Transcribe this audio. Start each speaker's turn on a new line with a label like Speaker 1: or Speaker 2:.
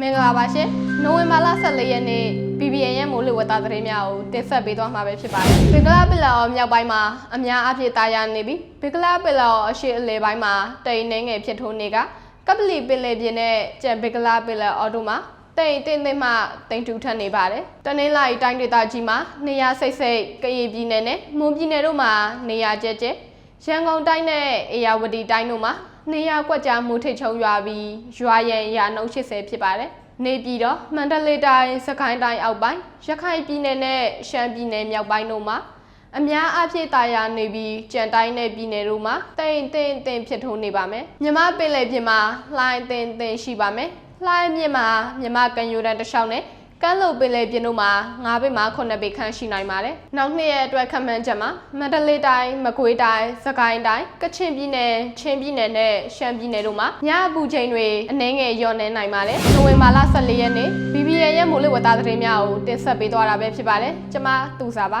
Speaker 1: မင်္ဂလာပါရှင်နိုဝင်ဘာလ14ရက်နေ့ BBN ရဲ့မိုးလေဝသသတင်းများကိုတင်ဆက်ပေးသွားမှာပဲဖြစ်ပါတယ်ဘင်္ဂလားပင်လယ်အော်မြောက်ပိုင်းမှာအများအပြည့်တာယာနေပြီးဘင်္ဂလားပင်လယ်အော်အရှေ့အလယ်ပိုင်းမှာတိမ်နှင်းငယ်ဖြစ်ထိုးနေကကပလီပင်လယ်ပြင်နဲ့ကျန်ဘင်္ဂလားပင်လယ်အော်တို့မှာတိမ်တင်းတင်းမှတိမ်ထူထပ်နေပါတယ်တနင်္လာရီတိုင်းဒေသကြီးမှာနေရာစိတ်စိတ်ကရင်ပြည်နယ်နဲ့မွန်ပြည်နယ်တို့မှာနေရာကျကျရန်ကုန်တိုင်းနဲ့အေရဝတီတိုင်းတို့မှာ နေရကွက်ကြားမူထိတ်ချုံရွာပြီးရွာရန်ရာနှုန်း80ဖြစ်ပါတယ်။နေပြည်တော်မန္တလေးတိုင်းစကိုင်းတိုင်းအောက်ပိုင်းရခိုင်ပြည်နယ်နဲ့ရှမ်းပြည်နယ်မြောက်ပိုင်းတို့မှာအများအပြည့်တာယာနေပြီးကြံတိုင်းနယ်ပြည်နယ်တို့မှာတိမ်တင်တင်ဖြစ်ထုံးနေပါမယ်။မြမပင်လယ်ပြင်မှာလှိုင်းတင်တင်ရှိပါမယ်။လှိုင်းမြင့်မှာမြမကန်ယူရန်တစ်လျှောက်နဲ့ ကမ်းလွန်ပင်လယ်ပြင်တို့မှာ9ဘိတ်မှ9ဘိတ်ခန့်ရှိနိုင်ပါတယ်။နောက်နှစ်ရက်အတွက်ခန့်မှန်းချက်မှာမန္တလေးတိုင်းမကွေးတိုင်းစကိုင်းတိုင်းကချင်ပြည်နယ်ချင်းပြည်နယ်နဲ့ရှမ်းပြည်နယ်တို့မှာညအပူချိန်တွေအနည်းငယ်လျော့နေနိုင်ပါတယ်။နိုဝင်ဘာလ14ရက်နေ့ BBN ရဲ့မိုးလေဝသသတင်းများကိုတင်ဆက်ပေးသွားတာပဲဖြစ်ပါတယ်။ကျွန်မသူစာပါ